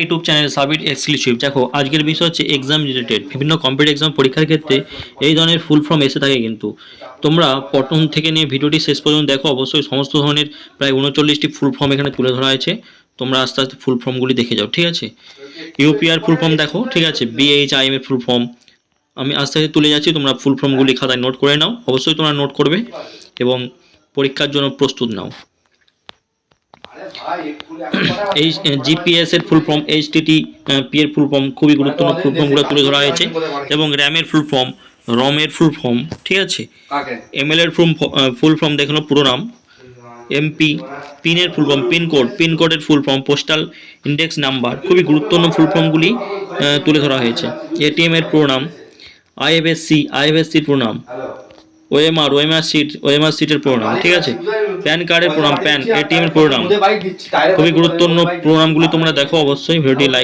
YouTube channel সাবিট exclusive দেখো, আজকের বিষয় হচ্ছে এক্সাম রিলেটেড বিভিন্ন কম্পিটিভ এক্সাম পরীক্ষার ক্ষেত্রে এই ধরনের ফুল ফর্ম এসে থাকে কিন্তু। তোমরা প্রথম থেকে নিয়ে ভিডিওটি শেষ পর্যন্ত দেখো, অবশ্যই সমস্ত ধরনের প্রায় উনচল্লিশটি ফুল ফর্ম এখানে তুলে ধরা হয়েছে। তোমরা আস্তে আস্তে ফুল ফর্মগুলি দেখে যাও, ঠিক আছে? ইউপিআর ফুল ফর্ম দেখো, ঠিক আছে? বিএইচ আই এম এর ফুল ফর্ম আমি আস্তে আস্তে তুলে যাচ্ছি, তোমরা ফুল ফর্মগুলি খাতায় নোট করে নাও। অবশ্যই তোমরা নোট করবে এবং পরীক্ষার জন্য প্রস্তুত নাও। এই জিপিএস এর ফুল ফর্ম এইচটিটি পি এর ফুল ফর্ম খুবই গুরুত্বপূর্ণ ফুল ফর্মগুলো তুলে ধরা হয়েছে। এবং র্যামের ফুল ফর্ম রমের ফুল ফর্ম ঠিক আছে? এমএল এর ফুল ফুল ফর্ম দেখানো পুরো নাম এমপি পিনের ফুল ফর্ম পিনকোড পিনকোডের full form postal index number খুবই গুরুত্বপূর্ণ ফুল ফর্মগুলি তুলে ধরা হয়েছে। এটিএম এর পুরো নাম আইএফএসসি আইএফএসসির পুরো নাম ওএমআর ওএমআর সিট ওএমআর সিটের প্রোগ্রাম ঠিক আছে? প্যান কার্ডের প্রোগ্রাম প্যান এটিএম এর প্রোগ্রাম খুবই গুরুত্বপূর্ণ প্রোগ্রামগুলি তোমরা দেখো অবশ্যই ভিডিওটি লাইক